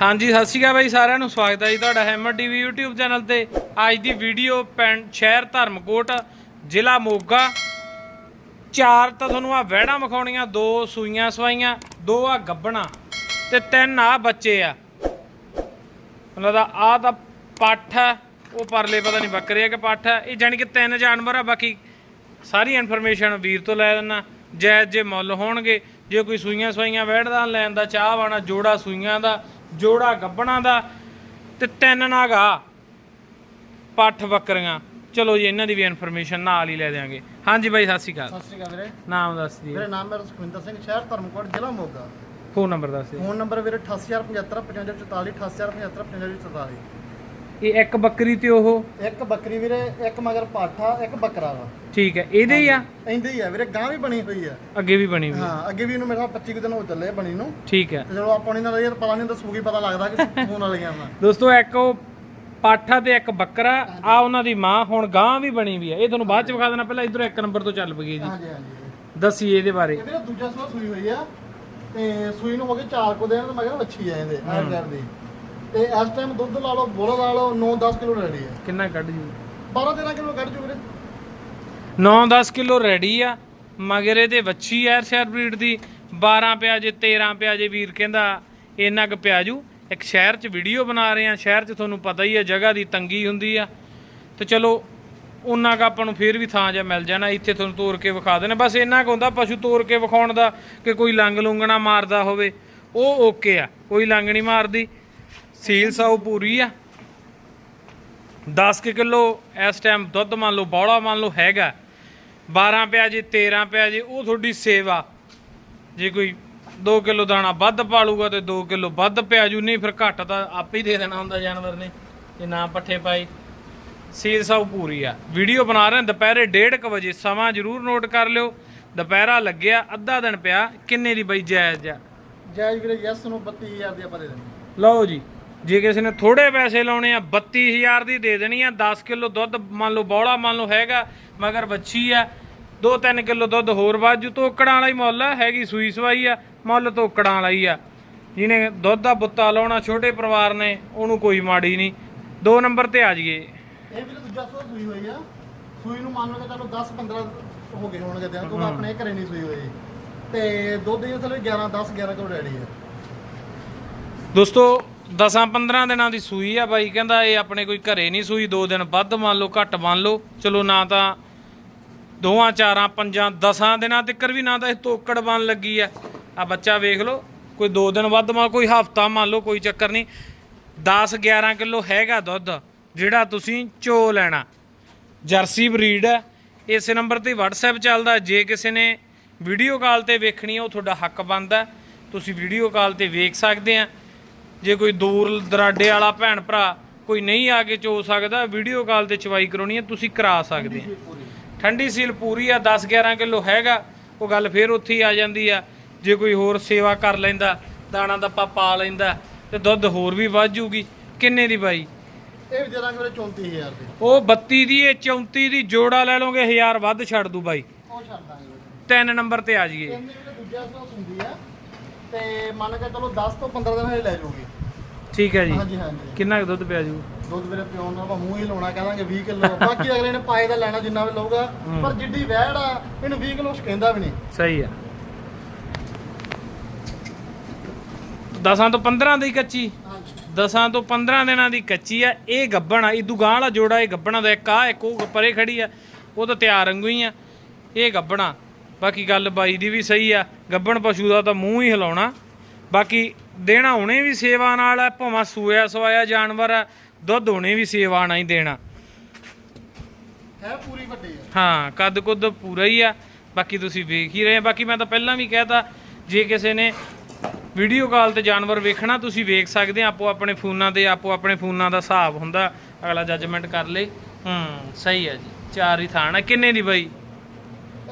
ਹਾਂਜੀ, ਸਤਿ ਸ਼੍ਰੀ ਅਕਾਲ ਬਾਈ ਸਾਰਿਆਂ ਨੂੰ। ਸਵਾਗਤ ਹੈ ਜੀ ਤੁਹਾਡਾ ਹੈਮਰ ਟੀਵੀ YouTube ਚੈਨਲ ਤੇ। ਅੱਜ ਦੀ ਵੀਡੀਓ ਪਿੰਡ ਸ਼ਹਿਰ ਧਰਮਕੋਟ, ਜ਼ਿਲ੍ਹਾ ਮੋਗਾ। ਚਾਰ ਤਾਂ ਤੁਹਾਨੂੰ ਆ ਵਹਿੜਾਂ ਵਿਖਾਉਣੀਆਂ, ਦੋ ਸੂਈਆਂ ਸਵਾਈਆਂ, ਦੋ ਆ ਗੱਬਣਾ ਤੇ ਤਿੰਨ ਆ ਬੱਚੇ ਆ। ਉਹਨਾਂ ਦਾ ਆ ਤਾਂ ਪੱਠ ਆ, ਉਹ ਪਰਲੇ ਪਤਾ ਨਹੀਂ ਬੱਕਰੇ ਆ ਕਿ ਪੱਠ ਆ। ਇਹ ਜਾਨੀ ਕਿ ਤਿੰਨ ਜਾਨਵਰ ਆ, ਬਾਕੀ ਸਾਰੀ ਇਨਫੋਰਮੇਸ਼ਨ ਵੀਰ ਤੋਂ ਲੈ ਲੈਣਾ ਜੈ ਜੇ ਮੁੱਲ ਹੋਣਗੇ, ਜੇ ਕੋਈ ਸੂਈਆਂ ਸਵਾਈਆਂ ਵਹਿੜ ਦਾ ਲੈਣ ਦਾ ਚਾਹ ਵਾਣਾ ਜੋੜਾ ਸੂਈਆਂ ਦਾ ਜੋੜਾ ਗੱਬਣਾ ਦਾ ਤੇ ਤਿੰਨ ਨਾਗਾ ਪੱਠ ਬੱਕਰੀਆਂ। ਚਲੋ ਜੀ ਇਹਨਾਂ ਦੀ ਵੀ ਇਨਫੋਰਮੇਸ਼ਨ ਨਾਲ ਹੀ ਲੈ ਦਿਆਂਗੇ। ਹਾਂਜੀ ਬਾਈ ਸਤਿ ਸ਼੍ਰੀ ਅਕਾਲ। ਸਤਿ ਸ਼੍ਰੀ ਅਕਾਲ ਵੀਰੇ। ਨਾਮ ਦੱਸ ਦਿਓ। ਮੇਰਾ ਨਾਮ ਹੈ ਸੁਖਵਿੰਦਰ ਸਿੰਘ ਸ਼ਹਿਰ ਧਰਮਕੋਟ ਜ਼ਿਲ੍ਹਾ ਮੋਗਾ। ਫੋਨ ਨੰਬਰ ਦੱਸ ਦਿਓ। ਫੋਨ ਨੰਬਰ ਵੀਰੇ 8875 5544 8875 5544 ਇਹ ਇੱਕ ਬੱਕਰੀ ਤੇ ਉਹ? ਇੱਕ ਬੱਕਰੀ ਵੀਰੇ ਇੱਕ ਮਗਰ ਪਾਠਾ ਇੱਕ ਬੱਕਰਾ ਵਾ। ਠੀਕ ਹੈ ਇਹਦੇ ਹੀ ਆ? ਇੰਦੇ ਹੀ ਆ ਵੀਰੇ ਗਾਂ ਵੀ ਬਣੀ ਹੋਈ ਆ। ਅੱਗੇ ਵੀ ਬਣੀ ਹੋਈ ਹਾਂ ਅੱਗੇ ਵੀ ਇਹਨੂੰ ਮੇਰੇ ਖਿਆਲ 25 ਕੁ ਦਿਨ ਹੋ ਚੱਲੇ ਆ ਬਣੀ ਨੂੰ। ਠੀਕ ਹੈ। ਤੇ ਚਲੋ ਆਪਾਂ ਨਹੀਂ ਨਾਲ ਯਾਰ ਪਤਾ ਨਹੀਂ ਹੁੰਦਾ ਸੂਗੀ ਪਤਾ ਲੱਗਦਾ ਕਿ ਫੋਨ ਵਾਲੀਆਂ ਵਾ ਦੋਸਤੋ ਇੱਕ ਉਹ ਪਾਠਾ ਤੇ ਇੱਕ ਬੱਕਰਾ ਆ ਉਹਨਾਂ ਦੀ ਮਾਂ ਹੁਣ ਗਾਂ ਵੀ ਬਣੀ ਵੀ ਆ। ਇਹ ਤੁਹਾਨੂੰ ਬਾਅਦ ਚ ਵਿਖਾ ਦੇਣਾ ਪਹਿਲਾਂ ਇਧਰੋਂ ਇੱਕ ਨੰਬਰ ਤੋਂ ਚੱਲ ਪਈ ਜੀ। ਹਾਂਜੀ ਹਾਂਜੀ। ਦੱਸੀ ਇਹਦੇ ਬਾਰੇ। ਵੀਰੇ ਦੂਜਾ ਸੂਆ ਸੂਈ ਹੋਈ ਆ ਤੇ ਸੂਈ ਨੂੰ ਹੋ ਗਏ 4 ਕੋ ਦਿਨ ਤੇ ਮਗਰ ਵੱਛੀ ਆ ਇਹਦੇ ਐ ਕਰਦੀ ਤੇ ਇਸ ਟਾਈਮ ਦੁੱਧ ਲਾ ਲਓ ਬੋਲਾ ਲਾ ਲਓ 9-10 ਕਿਲੋ ਰੈਡੀ ਆ। ਕਿੰਨਾ ਕੱਢ ਜੂ? 12-13 ਕਿਲੋ ਕੱਢ ਜੂ ਵੀਰੇ। 9-10 ਕਿਲੋ ਰੈਡੀ ਆ ਮਗਰ ਇਹਦੇ ਵੱਛੀ ਐ ਸ਼ਹਿਰ ਬਰੀਡ ਦੀ 12 ਪਿਆ ਜੇ 13 ਪਿਆ ਜੇ ਵੀਰ ਕਹਿੰਦਾ ਇੰਨਾ ਕੁ ਪਿਆ ਜੂ। ਇੱਕ ਸ਼ਹਿਰ 'ਚ ਵੀਡੀਓ ਬਣਾ ਰਹੇ ਆ ਸ਼ਹਿਰ 'ਚ ਤੁਹਾਨੂੰ ਪਤਾ ਹੀ ਆ ਜਗ੍ਹਾ ਦੀ ਤੰਗੀ ਹੁੰਦੀ ਆ। ਤੇ ਚਲੋ ਉਹਨਾਂ ਕ ਆਪਾਂ ਨੂੰ ਫੇਰ ਵੀ ਥਾਂ ਜਿਹਾ ਮਿਲ ਜਾਣਾ ਇੱਥੇ ਤੁਹਾਨੂੰ ਤੋਰ ਕੇ ਵਿਖਾ ਦੇਣਾ। ਬਸ ਇੰਨਾ ਕੁ ਹੁੰਦਾ ਪਸ਼ੂ ਤੋਰ ਕੇ ਵਿਖਾਉਣ ਦਾ ਕਿ ਕੋਈ ਲੰਗ ਲੁੰਗਣਾ ਮਾਰਦਾ ਹੋਵੇ ਉਹ ਓਕੇ ਆ ਕੋਈ ਲੰਗ ਨਹੀਂ ਮਾਰਦੀ। ਸੀਲ ਸਾਊ ਪੂਰੀ ਆ। 10 ਕੁ ਕਿਲੋ ਇਸ ਟਾਈਮ ਦੁੱਧ ਮੰਨ ਲਓ ਬੌੜਾ ਮੰਨ ਲਓ ਹੈਗਾ। 12 ਪਿਆ ਜੇ 13 ਪਿਆ ਜੇ ਉਹ ਤੁਹਾਡੀ ਸੇਵਾ। ਜੇ ਕੋਈ 2 ਕਿਲੋ ਦਾਣਾ ਵੱਧ ਪਾਲੂਗਾ ਤੇ 2 ਕਿਲੋ ਵੱਧ ਪਿਆ ਜੂ ਨਹੀਂ ਫਿਰ ਘੱਟ ਤਾਂ ਆਪੇ ਹੀ ਦੇ ਦੇਣਾ ਹੁੰਦਾ ਜਾਨਵਰ ਨੇ ਜੇ ਨਾ ਪੱਠੇ ਪਾਏ। ਸੀਲ ਸਾਊ ਪੂਰੀ ਆ। ਵੀਡੀਓ ਬਣਾ ਰਹੇ ਦੁਪਹਿਰੇ 1:30 ਵਜੇ। ਸਮਾਂ ਜ਼ਰੂਰ ਨੋਟ ਕਰ ਲਿਓ। ਦੁਪਹਿਰਾ ਲੱਗਿਆ ਅੱਧਾ ਦਿਨ ਪਿਆ। ਕਿੰਨੇ ਦੀ ਬਈ ਜਾਇਜ਼ ਆ? ਜਾਇਜ਼ ਵੀਰੇ ਯੈਸ ਨੂੰ 32000 ਦੀ ਆਪਾਂ ਦੇ ਦਿੰਦੇ ਲਓ ਜੀ। ਜੇ ਕਿਸੇ ਨੇ ਥੋੜੇ ਪੈਸੇ ਲਾਉਣੇ ਆ 32000 ਦੀ ਦੇ ਦੇਣੀ ਆ 10 ਕਿਲੋ ਦੁੱਧ ਮੰਨ ਲਓ ਬੌਲਾ ਮੰਨ ਲਓ ਹੈਗਾ ਮਗਰ ਬੱਚੀ ਆ 2-3 ਕਿਲੋ ਦੁੱਧ ਹੋਰ ਵਾਜੂ ਤੋਕੜਾਂ ਵਾਲਾ ਹੀ ਮੁੱਲ ਆ ਹੈਗੀ ਸੂਈ ਸਵਾਈ ਆ ਮੁੱਲ ਤੋਕੜਾਂ ਵਾਲਾ ਹੀ ਆ। ਜਿਹਨੇ ਦੁੱਧ ਦਾ ਬੁੱਤਾ ਲਾਉਣਾ ਛੋਟੇ ਪਰਿਵਾਰ ਨੇ ਉਹਨੂੰ ਕੋਈ ਮਾੜੀ ਨਹੀਂ। ਦੋ ਨੰਬਰ ਤੇ ਆ ਜਾਈਏ। ਇਹ ਵੀਰੇ ਦੂਜਾ ਸੂਆ ਸੂਈ ਹੋਈ ਆ। ਸੂਈ ਨੂੰ ਮੰਨ ਲਓ ਕਿ ਚਲੋ 10 15 ਹੋ ਗਏ ਹੋਣਗੇ ਦਿਨ ਕਿਉਂਕਿ ਆਪਣੇ ਘਰੇ ਨਹੀਂ ਸੂਈ ਹੋਈ। ਤੇ ਦੁੱਧ ਦੀ ਥਲੇ 11 10 11 ਕਿਲੋ ਰੈਡੀ ਆ। ਦੋਸਤੋ 10-15 ਦਿਨਾਂ ਦੀ ਸੂਈ ਆ ਬਾਈ, ਕਹਿੰਦਾ ਇਹ ਆਪਣੇ ਕੋਈ ਘਰੇ ਨਹੀਂ ਸੂਈ, ਦੋ ਦਿਨ ਵੱਧ ਮੰਨ ਲਓ, ਘੱਟ ਮੰਨ ਲਓ। ਚਲੋ ਨਾ ਤਾਂ ਦੋਵਾਂ, ਚਾਰਾਂ, ਪੰਜਾਂ, ਦਸਾਂ ਦਿਨਾਂ ਤੱਕ ਵੀ ਨਾ ਤਾਂ ਇਹ ਤੋਕੜ ਬਣ ਲੱਗੀ ਆ। ਆ ਬੱਚਾ ਵੇਖ ਲਓ, ਕੋਈ ਦੋ ਦਿਨ ਵੱਧ ਮੰਨ ਕੋਈ ਹਫਤਾ ਮੰਨ ਲਓ, ਕੋਈ ਚੱਕਰ ਨਹੀਂ। 10 11 ਕਿਲੋ ਹੈਗਾ ਦੁੱਧ, ਜਿਹੜਾ ਤੁਸੀਂ ਚੋ ਲੈਣਾ। ਜਰਸੀ ਬਰੀਡ ਹੈ ਇਸੇ ਨੰਬਰ ਤੇ WhatsApp ਚੱਲਦਾ, ਜੇ ਕਿਸੇ ਨੇ ਵੀਡੀਓ ਕਾਲ ਤੇ ਵੇਖਣੀ ਹੈ ਉਹ ਤੁਹਾਡਾ ਹੱਕ ਬਣਦਾ। ਤੁਸੀਂ ਵੀਡੀਓ ਕਾਲ ਤੇ ਵੇਖ ਸਕਦੇ ਆ। ਜੇ ਕੋਈ ਦੂਰ ਦਰਾਡੇ ਵਾਲਾ ਭੈਣ ਭਰਾ ਕੋਈ ਨਹੀਂ ਆ ਕੇ ਚੋ ਸਕਦਾ ਵੀਡੀਓ ਕਾਲ ਤੇ ਚਵਾਈ ਕਰਾਉਣੀ ਹੈ ਤੁਸੀਂ ਕਰਾ ਸਕਦੇ ਆ। ਠੰਡੀ ਸੀਲ ਪੂਰੀ ਆ 10 11 ਕਿਲੋ ਹੈਗਾ ਉਹ ਗੱਲ ਫੇਰ ਉੱਥੇ ਹੀ ਆ ਜਾਂਦੀ ਆ। ਜੇ ਕੋਈ ਹੋਰ ਸੇਵਾ ਕਰ ਲੈਂਦਾ ਦਾਣਾ ਦੱਪਾ ਪਾ ਲੈਂਦਾ ਤੇ ਦੁੱਧ ਹੋਰ ਵੀ ਵੱਧ ਜੂਗੀ। ਕਿੰਨੇ ਦੀ ਬਾਈ? ਇਹ ਵੀ ਦੇ ਦਾਂਗੇ ਵੀਰੇ 34000 ਦੀ। ਉਹ 32 ਦੀ ਇਹ 34 ਦੀ ਜੋੜਾ ਲੈ ਲਓਗੇ 1000 ਵੱਧ ਛੱਡ ਦੂ ਬਾਈ। ਉਹ ਛੱਡ ਦਾਂਗੇ ਤਿੰਨ ਨੰਬਰ ਤੇ ਆ ਜਾਈਏ। ਦੂਜਾ ਸੂਆ ਸੁੰਦੀ ਆ। ਤੇ ਮੰਨ ਕੇ ਚਲੋ 10 ਤੋਂ 15 ਦਿਨ ਹਜੇ ਲੈ ਜਾਊਗੀ ਠੀਕ ਹੈ ਜੀ। ਹਾਂਜੀ ਹਾਂਜੀ ਕਿੰਨਾ ਕੁ ਦੁੱਧ ਪਿਆ ਜੂ? ਦੁੱਧ ਵੀਰੇ ਪਿਓਨ ਨਾਲ ਆਪਾਂ ਮੂੰਹ ਹੀ ਲਾਉਣਾ ਕਹਾਂਗੇ 20 ਕਿਲੋ ਬਾਕੀ ਅਗਲੇ ਨੇ ਪਾਏ ਦਾ ਲੈਣਾ ਜਿੰਨਾ ਵੀ ਲਊਗਾ ਪਰ ਜਿੱਡੀ ਵਹਿੜ ਆ ਇਹਨੂੰ 20 ਕਿਲੋ ਕਹਿੰਦਾ ਵੀ ਨਹੀਂ। ਸਹੀ ਆ। ਦਸਾਂ ਤੋਂ 15 ਦੀ ਕੱਚੀ। ਹਾਂਜੀ। ਦਸਾਂ ਤੋਂ 15 ਦਿਨਾਂ ਦੀ ਕੱਚੀ ਆ। ਇਹ ਗੱਬਣ ਆ ਇਦੂ ਗਾਂ ਵਾਲਾ ਜੋੜਾ ਇਹ ਗੱਬਣਾ ਦਾ ਇੱਕ ਆ ਇੱਕ ਉਹ ਪਰੇ ਖੜੀ ਆ। ਉਹ ਤਾਂ ਤਿਆਰ ਵਾਂਗੂ ਹੀ ਆ। ਇਹ ਗੱਬਣਾ। ਬਾਕੀ ਗੱਲ ਬਾਈ ਦੀ ਵੀ ਸਹੀ ਆ। ਗੱਬਣ ਪਸ਼ੂ ਦਾ ਤਾਂ ਮੂੰਹ ਹੀ ਹਿਲਾਉਣਾ। ਬਾਕੀ ਦੇਣਾ ਹੁਣੇ ਵੀ ਸੇਵਾ ਨਾਲ ਆ ਭਾਵੇਂ ਸੂਇਆ ਸਵਾਇਆ ਜਾਨਵਰ ਆ ਦੁੱਧ ਹੁਣੇ ਵੀ ਸੇਵਾ ਨਾਲ ਹੀ ਦੇਣਾ। ਹੈ ਪੂਰੀ ਵੱਡੀ ਆ। ਹਾਂ ਕੱਦ ਕੁੱਦ ਪੂਰਾ ਹੀ ਆ ਬਾਕੀ ਤੁਸੀਂ ਵੇਖ ਹੀ ਰਹੇ। ਬਾਕੀ ਮੈਂ ਤਾਂ ਪਹਿਲਾਂ ਵੀ ਕਹਿਤਾ ਜੇ ਕਿਸੇ ਨੇ ਵੀਡੀਓ ਕਾਲ ਤੇ ਜਾਨਵਰ ਵੇਖਣਾ ਤੁਸੀਂ ਵੇਖ ਸਕਦੇ ਆ ਆਪੋ ਆਪਣੇ ਫੋਨਾਂ ਤੇ ਆਪੋ ਆਪਣੇ ਫੋਨਾਂ ਦਾ ਹਿਸਾਬ ਹੁੰਦਾ ਅਗਲਾ ਜੱਜਮੈਂਟ ਕਰ ਲੇ। ਹੂੰ ਸਹੀ ਆ ਜੀ ਚਾਰ ਹੀ ਥਾਣ ਆ ਕਿੰਨੇ ਦੀ ਬਾਈ?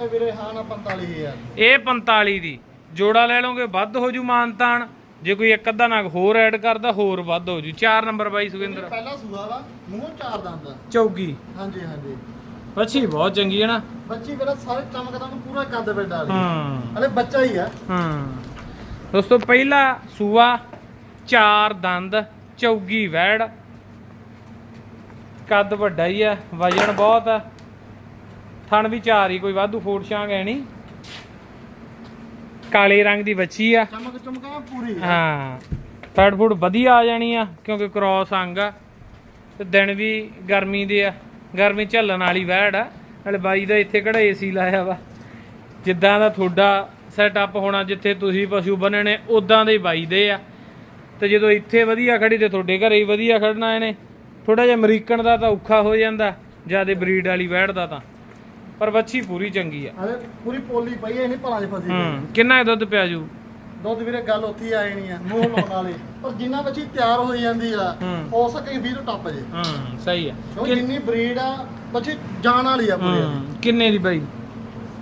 ਇਹ ਵੀਰੇ ਹਾਂ ਨਾ 45000 ਇਹ 45 ਦੀ। ਜੋੜਾ ਲੈ ਲਓਗੇ ਵੱਧ ਹੋ ਜੂ ਮਾਨਤਾਨ ਜੇ ਕੋਈ ਇੱਕ ਅੱਧਾ ਨਗ ਹੋਰ ਐਡ ਕਰਦਾ ਹੋਰ ਵੱਧ ਹੋ ਜੂ। ਚਾਰ ਨੰਬਰ ਬਾਈ ਸੁਖਿੰਦਰ। ਪਹਿਲਾ ਸੂਆ ਵਾ ਮੂੰਹ ਚਾਰ ਦੰਦ। ਆ ਚੌਗੀ। ਹਾਂਜੀ ਹਾਂਜੀ। ਅੱਛੀ ਬਹੁਤ ਚੰਗੀ ਹੈ ਨਾ। ਬੱਚੀ ਮੇਰਾ ਸਾਰੇ ਚਮਕਦਾ ਨੂੰ ਪੂਰਾ ਕੰਦ ਬੈਠਾ ਹੂੰ। ਹਲੇ ਬੱਚਾ ਹੀ ਆ। ਹਾਂ। ਦੋਸਤੋ ਪਹਿਲਾ ਸੂਆ ਚਾਰ ਦੰਦ ਚੌਗੀ ਵੈੜ। ਕੱਦ ਵੱਡਾ ਹੀ ਆ ਵਜਨ ਬਹੁਤ ਆ। ਥਣ ਵੀ ਚਾਰ ਹੀ ਕੋਈ ਵਾਧੂ ਫੋੜ ਛਾਂਗ ਨਹੀਂ। ਕਾਲੇ ਰੰਗ ਦੀ ਬੱਚੀ ਆ। ਚਮਕ ਚਮਕਾ ਪੂਰੀ। ਆ। ਹਾਂ ਫੈਟ ਫੂਡ ਵਧੀਆ ਆ ਜਾਣੀ ਆ ਕਿਉਂਕਿ ਕ੍ਰਾਸ ਅੰਗ ਆ। ਤੇ ਦਿਨ ਵੀ ਗਰਮੀ ਦੇ ਆ ਗਰਮੀ ਝੱਲਣ ਵਾਲੀ ਵੈੜ ਆ। ਨਾਲੇ ਬਾਈ ਦਾ ਇੱਥੇ ਕਿਹੜਾ ਏਸੀ ਲਾਇਆ ਵਾ। ਜਿੱਦਾਂ ਦਾ ਤੁਹਾਡਾ ਸੈਟਅਪ ਹੋਣਾ ਜਿੱਥੇ ਤੁਸੀਂ ਪਸ਼ੂ ਬੰਨਣੇ ਉਦਾਂ ਦੇ ਹੀ ਬਾਈ ਦੇ ਆ। ਤੇ ਜਦੋਂ ਇੱਥੇ ਵਧੀਆ ਖੜੀ ਤੇ ਤੁਹਾਡੇ ਘਰੇ ਹੀ ਵਧੀਆ ਖੜਨਾ ਇਹਨੇ। ਥੋੜਾ ਜਿਹਾ ਅਮਰੀਕਨ ਦਾ ਤਾਂ ਔਖਾ ਹੋ ਜਾਂਦਾ ਜਿਆਦੇ ਬਰੀਡ ਵਾਲੀ ਵੈੜ ਦਾ ਤਾਂ। ਪਰ ਬੱਚੀ ਪੂਰੀ ਚੰਗੀ ਆ। ਹਲੇ ਪੂਰੀ ਪੋਲੀ ਪਈ ਐ ਨਹੀਂ ਭਲਾਂ ਚ ਫਸੀ ਪਈ। ਹੂੰ ਕਿੰਨਾ ਕੁ ਦੁੱਧ ਪਿਆ ਜੂ? ਦੁੱਧ ਵੀਰੇ ਗੱਲ ਉੱਥੇ ਹੀ ਆ ਜਾਣੀ ਆ ਮੂੰਹ ਲਾਉਣ ਵਾਲੀ। ਪਰ ਜਿੰਨਾ ਬੱਚੀ ਤਿਆਰ ਹੋਈ ਜਾਂਦੀ ਆ ਹੂੰ। ਹੋ ਸਕੇ 20 ਤੋਂ ਟੱਪ ਜੇ। ਹੂੰ ਸਹੀ ਆ। ਜਿੰਨੀ ਬਰੀਡ ਆ ਬੱਚੀ ਜਾਣ ਵਾਲੀ ਆ ਪੂਰੀ। ਹੂੰ ਕਿੰਨੇ ਦੀ ਬਾਈ?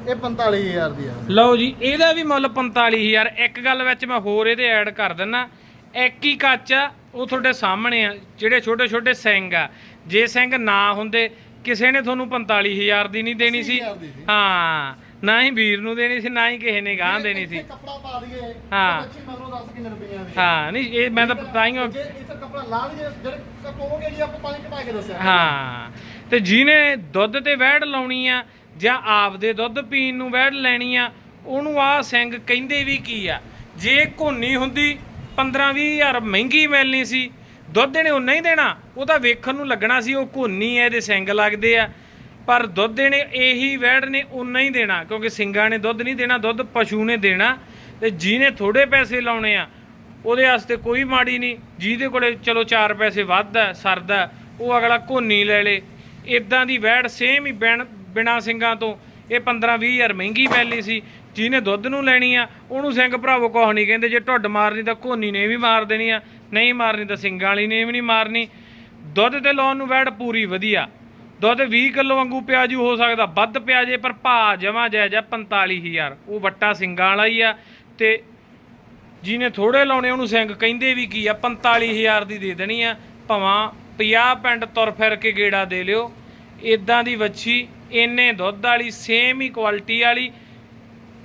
ਇਹ 45000 ਦੀ ਆ। ਲਓ ਜੀ ਇਹਦਾ ਵੀ ਮੁੱਲ 45000 ਇੱਕ ਗੱਲ ਵਿੱਚ ਮੈਂ ਹੋਰ ਇਹਦੇ ਐਡ ਕਰ ਦਿੰਨਾ। ਇੱਕ ਹੀ ਕੱਚ ਆ ਉਹ ਤੁਹਾਡੇ ਸਾਹਮਣੇ ਆ ਜਿਹੜੇ ਛੋਟੇ ਛੋਟੇ ਸਿੰਘ ਆ। ਜੇ ਸਿੰਘ ਨਾ ਹੁੰਦੇ ਕਿਸੇ ਨੇ ਤੁਹਾਨੂੰ 45000 ਦੀ ਨਹੀਂ ਦੇਣੀ ਸੀ। 80,000 ਦੀ ਸੀ। ਹਾਂ ਨਾ ਹੀ ਵੀਰ ਨੂੰ ਦੇਣੀ ਸੀ ਨਾ ਹੀ ਕਿਸੇ ਨੇ ਗਾਂ ਦੇਣੀ ਸੀ। ਕੱਪੜਾ ਪਾ ਦਈਏ ਹਾਂ। ਬੱਚੀ ਮਗਰੋਂ ਦੱਸ ਕਿੰਨੇ ਰੁਪਈਆਂ ਦੀ। ਹਾਂ ਨਹੀਂ ਇਹ ਮੈਂ ਤਾਂ ਪਤਾ ਹੀ ਜੇ ਇੱਥੇ ਕੱਪੜਾ ਲਾ ਲਈਏ ਜਿਹੜੇ ਕਹੋਗੇ ਜੀ ਆਪਾਂ ਤਾਂ ਹੀ ਘਟਾ ਕੇ ਦੱਸਿਆ। ਹਾਂ ਤੇ ਜਿਹਨੇ ਦੁੱਧ ਤੇ ਵਹਿੜ ਲਾਉਣੀ ਆ ਜਾਂ ਆਪਦੇ ਦੁੱਧ ਪੀਣ ਨੂੰ ਵਹਿੜ ਲੈਣੀ ਆ ਉਹਨੂੰ ਆ ਸਿੰਘ ਕਹਿੰਦੇ ਵੀ ਕੀ ਆ? ਜੇ ਘੋਨੀ ਹੁੰਦੀ 15 ਹਜ਼ਾਰ ਮਹਿੰਗੀ ਮਿਲਣੀ ਸੀ ਦੁੱਧ ਇਹਨੇ ਉਹ ਨਹੀਂ ਦੇਣਾ, ਉਹ ਤਾਂ ਵੇਖਣ ਨੂੰ ਲੱਗਣਾ ਸੀ, ਉਹ ਘੋਨੀ ਐ, ਇਹਦੇ ਸਿੰਗ ਲੱਗਦੇ ਆ। ਪਰ ਦੁੱਧ ਇਹਨੇ ਇਹੀ ਵਹਿੜ ਨੇ ਉਨਾ ਹੀ ਦੇਣਾ, ਕਿਉਂਕਿ ਸਿੰਘਾਂ ਨੇ ਦੁੱਧ ਨਹੀਂ ਦੇਣਾ, ਦੁੱਧ ਪਸ਼ੂ ਨੇ ਦੇਣਾ, ਤੇ ਜਿਹਨੇ ਥੋੜੇ ਪੈਸੇ ਲਾਉਣੇ ਆ, ਉਹਦੇ ਵਾਸਤੇ ਕੋਈ ਮਾੜੀ ਨਹੀਂ, ਜਿਹਦੇ ਕੋਲੇ ਚਲੋ 4 ਪੈਸੇ ਵੱਧ ਹੈ ਸਰਦਾ ਉਹ ਅਗਲਾ ਘੋਨੀ ਲੈ ਲੇ। ਇਦਾਂ ਦੀ ਵੈੜ ਸੇਮ ਹੀ ਬਿਨ, ਬਿਨਾ ਸਿੰਘਾਂ ਤੋਂ, ਇਹ 15 20 ਹਜ਼ਾਰ ਮਹਿੰਗੀ ਮਿਲਣੀ ਸੀ, ਜਿਹਨੇ ਦੁੱਧ ਨੂੰ ਲੈਣੀ ਆ, ਉਹਨੂੰ ਸਿੰਘ ਭਰਾਵੋ ਕੁਛ ਨਹੀਂ ਕਹਿੰਦੇ, ਜੇ ਢੁੱਡ ਮਾਰਨੀ ਤਾਂ ਘੋਨੀ ਨੇ ਵੀ ਮਾਰ ਦੇਣੀ ਆ ਨਹੀਂ ਮਾਰਨੀ ਤਾਂ ਸਿੰਘਾਂ ਵਾਲੀ ਨੇ ਵੀ ਨਹੀਂ ਮਾਰਨੀ। ਦੁੱਧ ਤੇ ਲਾਉਣ ਨੂੰ ਵੈੜ ਪੂਰੀ ਵਧੀਆ। ਦੁੱਧ 20 ਕਿਲੋ ਵਾਂਗੂ ਪਿਆਜੂ ਹੋ ਸਕਦਾ ਵੱਧ ਪਿਆ ਜੇ, ਪਰ ਭਾ ਜਮਾ ਜਾਇਜ਼ ਆ 45000 ਉਹ ਵੱਟਾ ਸਿੰਘਾਂ ਵਾਲਾ ਹੀ ਆ ਤੇ ਜਿਹਨੇ ਥੋੜੇ ਲਾਉਣੇ, ਉਹਨੂੰ ਸਿੰਘ ਕਹਿੰਦੇ ਵੀ ਕੀ ਆ 45000 ਦੀ ਦੇ ਦੇਣੀ ਆ। ਭਵਾਂ 50 ਪਿੰਡ ਤੁਰ ਫਿਰ ਕੇ ਗੇੜਾ ਦੇ ਲਿਓ। ਇਦਾਂ ਦੀ ਵੱਛੀ, ਇੰਨੇ ਦੁੱਧ ਵਾਲੀ ਸੇਮ ਹੀ ਕੁਆਲਿਟੀ ਵਾਲੀ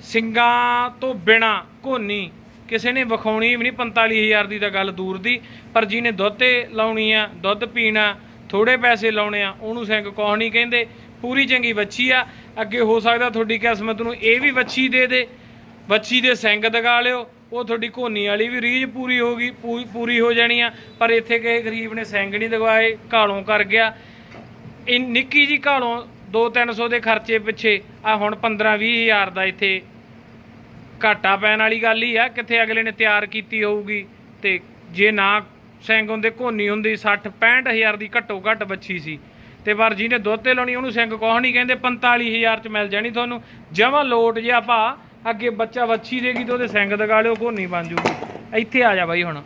ਸਿੰਘਾਂ ਤੋਂ ਬਿਨਾ ਘੋਨੀ। ਕਿਸੇ ਨੇ ਵਿਖਾਉਣੀ ਵੀ ਨਹੀਂ 45000 ਦੀ ਤਾਂ ਗੱਲ ਦੂਰ ਦੀ, ਪਰ ਜਿਹਨੇ ਦੁੱਧ ਤੇ ਲਾਉਣੀ ਆ, ਦੁੱਧ ਪੀਣਾ ਥੋੜੇ ਪੈਸੇ ਲਾਉਣੇ ਆ, ਉਹਨੂੰ ਸਿੰਘ ਕੁਛ ਨਹੀਂ ਕਹਿੰਦੇ, ਪੂਰੀ ਚੰਗੀ ਵੱਛੀ ਆ, ਅੱਗੇ ਹੋ ਸਕਦਾ ਤੁਹਾਡੀ ਕਿਸਮਤ ਨੂੰ ਇਹ ਵੀ ਵੱਛੀ ਦੇ ਦੇ, ਵੱਛੀ ਦੇ ਸਿੰਘ ਦਗਾ ਲਿਓ, ਉਹ ਤੁਹਾਡੀ ਘੋਨੀ ਵਾਲੀ ਵੀ ਰੀਝ ਪੂਰੀ ਹੋ ਗਈ ਪੂ- ਪੂਰੀ ਹੋ ਜਾਣੀ ਆ, ਪਰ ਇੱਥੇ ਕਿਸੇ ਗਰੀਬ ਨੇ ਸਿੰਘ ਨਹੀਂ ਦਗਵਾਏ, ਘਾਲੋਂ ਕਰ ਗਿਆ। ਇਹ ਨਿੱਕੀ ਜੀ ਘਾਲੋਂ 2-300 ਦੇ ਖਰਚੇ ਪਿੱਛੇ ਆ ਹੁਣ 15-20 ਹਜ਼ਾਰ ਦਾ ਇੱਥੇ ਘਾਟਾ ਪੈਣ ਵਾਲੀ ਗੱਲ ਹੀ ਆ ਕਿੱਥੇ ਅਗਲੇ ਨੇ ਤਿਆਰ ਕੀਤੀ ਹੋਊਗੀ। ਤੇ ਜੇ ਨਾ ਸਿੰਘ ਹੁੰਦੇ ਘੋਨੀ ਹੁੰਦੀ 60 ਹਜ਼ਾਰ ਦੀ ਘੱਟੋ ਘੱਟ ਬੱਚੀ ਸੀ। ਤੇ ਪਰ ਜਿਹਨੇ ਦੁੱਧ ਤੇ ਲਾਉਣੀ ਉਹਨੂੰ ਸਿੰਘ ਕੋਹ ਨਹੀਂ ਕਹਿੰਦੇ 45000 ਚ ਮਿਲ ਜਾਣੀ ਤੁਹਾਨੂੰ। ਜਮਾਂ ਲੋਟ ਜਿਹਾ ਭਾ ਅੱਗੇ ਬੱਚਾ ਵੱਛੀ ਦੇਗੀ ਤੇ ਉਹਦੇ ਸਿੰਘ ਦਗਾ ਲਿਓ ਘੋਨੀ ਬਣ ਜੂਗੀ। ਇੱਥੇ ਆ ਜਾ ਬਾਈ ਹੁਣ।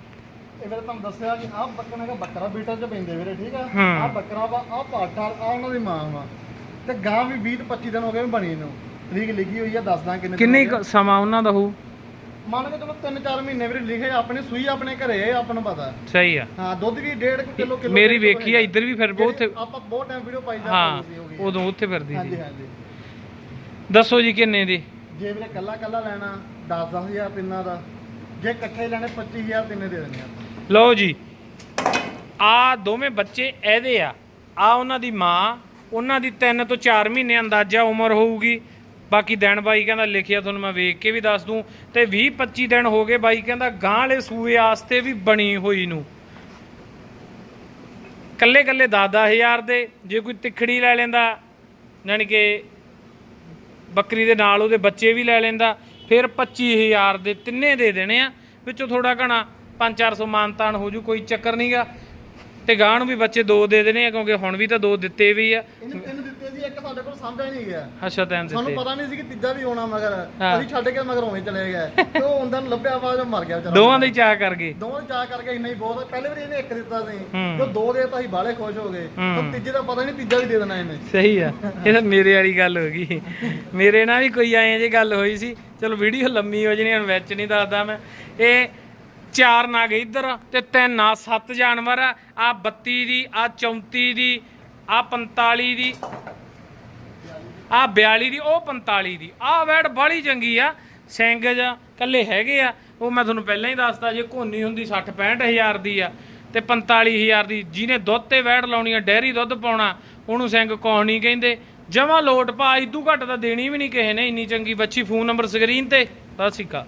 ਇਹ ਮੇਰੇ ਤੁਹਾਨੂੰ ਦੱਸਿਆ ਕਿ ਆਹ ਬੱਕਰਾ ਹੈਗਾ ਬੱਕਰਾ ਬੀਟਲ ਚ ਪੈਂਦੇ ਵੀਰੇ ਠੀਕ ਆ। ਆਹ ਬੱਕਰਾ ਵਾ ਆਹ ਪਾਠਾ ਆ ਉਹਨਾਂ ਦੀ ਮਾਂ ਵਾ। ਤੇ ਗਾਂ ਵੀ 20 ਤੋਂ 25 ਦਿਨ ਹੋ ਗਏ ਬਣੀ ਨੂੰ। ਤਰੀਕ ਲਿਖੀ ਹੋਈ ਆ ਦੱਸਦਾ ਕਿੰਨੇ ਦਿਨ ਕਿੰਨੇ ਹੋ ਕੁ ਸਮਾਂ ਉਹਨਾਂ ਦਾ ਹੋਊ। ਮੰਨ ਕੇ ਚਲੋ 3-4 ਮਹੀਨੇ ਵੀਰੇ ਲਿਖੇ ਆਪਣੇ ਸੂਈ ਆਪਣੇ ਘਰੇ ਆਪਾਂ ਨੂੰ ਪਤਾ। ਸਹੀ ਆ। ਹਾਂ ਦੁੱਧ ਵੀ 1.5 ਕਿਲੋ ਕਿਲੋ ਮੇਰੀ ਵੇਖੀ ਆ ਇੱਧਰ ਵੀ ਫਿਰ ਬਹੁਤ ਜਿਹੜੀ ਆਪਾਂ ਬਹੁਤ ਟਾਈਮ ਵੀਡੀਓ ਪਾਈ ਹਾਂ ਜਾਂਦੇ ਸੀ ਹੋ ਗਈ ਉਦੋਂ ਉੱਥੇ ਫਿਰਦੀ ਹਾਂਜੀ ਸੀ। ਹਾਂਜੀ। ਦੱਸੋ ਜੀ ਕਿੰਨੇ ਦੀ? ਜੇ ਵੀਰੇ ਕੱਲਾ ਕੱਲਾ ਲੈਣਾ 10-10000 ਤਿੰਨਾਂ ਦਾ। ਜੇ ਇਕੱਠੇ ਲੈਣੇ 25000 ਤਿੰਨੇ ਦੇ ਦੇਣੇ ਆ। ਲਓ ਜੀ ਆ ਦੋਵੇਂ ਬੱਚੇ ਇਹਦੇ ਆ। ਆ ਉਹਨਾਂ ਦੀ ਮਾਂ ਉਹਨਾਂ ਦੀ 3 ਤੋਂ 4 ਮਹੀਨੇ ਅੰਦਾਜ਼ਾ ਉਮਰ ਹੋਊਗੀ। ਬਾਕੀ ਦਿਨ ਬਾਈ ਕਹਿੰਦਾ ਲਿਖਿਆ ਤੁਹਾਨੂੰ ਮੈਂ ਵੇਖ ਕੇ ਵੀ ਦੱਸ ਦੂੰ ਤੇ 20 25 ਦਿਨ ਹੋ ਗਏ ਬਾਈ ਕਹਿੰਦਾ ਗਾਂ ਵਾਲੇ ਸੂਏ ਆਸਤੇ ਵੀ ਬਣੀ ਹੋਈ ਨੂੰ। ਕੱਲੇ ਕੱਲੇ 10-10000 ਦੇ, ਜੇ ਕੋਈ ਤਿੱਖੜੀ ਲੈ ਲੈਂਦਾ, ਯਾਨੀ ਕਿ ਬੱਕਰੀ ਦੇ ਨਾਲ ਉਹਦੇ ਬੱਚੇ ਵੀ ਲੈ ਲੈਂਦਾ, ਫਿਰ 25000 ਦੇ ਤਿੰਨੇ ਦੇ ਦੇਣੇ ਆ, ਵਿੱਚੋਂ ਥੋੜਾ ਘਣਾ 5-400 ਮਾਨਤਾਨ ਹੋ ਜੂ, ਕੋਈ ਚੱਕਰ ਨਹੀਂਗਾ ਤੇ ਗਾਂ ਨੂੰ ਵੀ ਬੱਚੇ ਦੋ ਦੇ ਦੇਣੇ ਆ, ਕਿਉਂਕਿ ਹੁਣ ਵੀ ਤਾਂ ਦੋ ਦਿੱਤੇ ਵੀ ਆ। ਇੱਕ ਸਾਡੇ ਕੋਲ ਸਾਂਭਿਆ ਨਹੀਂ ਗਿਆ। ਅੱਛਾ ਤੈਨ ਸਾਨੂੰ ਦਿੱਤੇ। ਪਤਾ ਨਹੀਂ ਸੀ ਕਿ ਤੀਜਾ ਵੀ ਆਉਣਾ ਮਗਰ। ਹਾਂ। ਅਸੀਂ ਛੱਡ ਕੇ ਮਗਰ ਉਵੇਂ ਚਲੇ ਗਏ। ਤੇ ਉਹ ਹੁੰਦਾ ਨੂੰ ਲੱਭਿਆ ਬਾਅਦ ਚ ਮਰ ਗਿਆ ਵਿਚਾਰਾ। ਦੋਵਾਂ ਦੇ ਚਾਹ ਕਰ ਗਏ ਦੋਵਾਂ ਚਾਹ ਕਰਕੇ ਇੰਨਾ ਹੀ ਬਹੁਤ ਪਹਿਲੇ ਵਾਰੀ ਇਹਨੇ ਇੱਕ ਦਿੱਤਾ ਸੀ। ਹੂੰ। ਜੋ ਦੋ ਦੇਤਾ ਅਸੀਂ ਬਾਲੇ ਖੁਸ਼ ਹੋ ਗਏ। ਹੂੰ। ਤਾਂ ਤੀਜੇ ਦਾ ਪਤਾ ਨਹੀਂ ਤੀਜਾ ਵੀ ਦੇ ਦੇਣਾ ਇਹਨੇ। ਸਹੀ ਆ। ਇਹ ਤਾਂ ਮੇਰੇ ਵਾਲੀ ਗੱਲ ਹੋ ਗਈ। ਮੇਰੇ ਨਾਲ ਵੀ ਕੋਈ ਐਂ ਜੇ ਗੱਲ ਹੋਈ ਸੀ। ਚਲੋ ਵੀਡੀਓ ਲੰਮੀ ਹੋ ਜਣੀ ਹੁਣ ਵਿੱਚ ਨਹੀਂ ਦੱਸਦਾ ਮੈਂ। ਇਹ ਚਾਰ ਨਾਗ ਇੱਧਰ ਤੇ ਤਿੰਨ ਆ ਸੱਤ ਜਾਨਵਰ ਆ। ਆ 32 ਦੀ ਆ 34 ਦੀ ਆ 45 ਦੀ ਆ 42 ਦੀ, ਉਹ 45 ਦੀ। ਆ ਵੈੜ ਬੜੀ ਚੰਗੀ ਆ। ਸਿੰਘ ਜਾਂ ਕੱਲੇ ਹੈਗੇ ਆ। ਉਹ ਮੈਂ ਤੁਹਾਨੂੰ ਪਹਿਲਾਂ ਹੀ ਦੱਸਤਾ, ਜੇ ਘੋਨੀ ਹੁੰਦੀ 60 65000 ਦੀ ਆ ਤੇ 45000 ਦੀ। ਜਿਹਨੇ ਦੁੱਧ ਤੇ ਵੈੜ ਲਾਉਣੀ ਆ ਡੈਰੀ ਦੁੱਧ ਪਾਉਣਾ, ਉਹਨੂੰ ਸਿੰਘ ਕੌਣ ਨਹੀਂ ਕਹਿੰਦੇ। ਜਮਾ ਲੋਟ ਪਾ ਇਦੂ ਘੱਟ ਤਾਂ ਦੇਣੀ ਵੀ ਨਹੀਂ ਕਿਸੇ ਨੇ। ਇੰਨੀ ਚੰਗੀ ਬੱਚੀ ਫੋਨ ਨੰਬਰ ਸਕਰੀਨ ਤੇ। ਸਤਿ ਸ਼੍ਰੀ ਅਕਾਲ।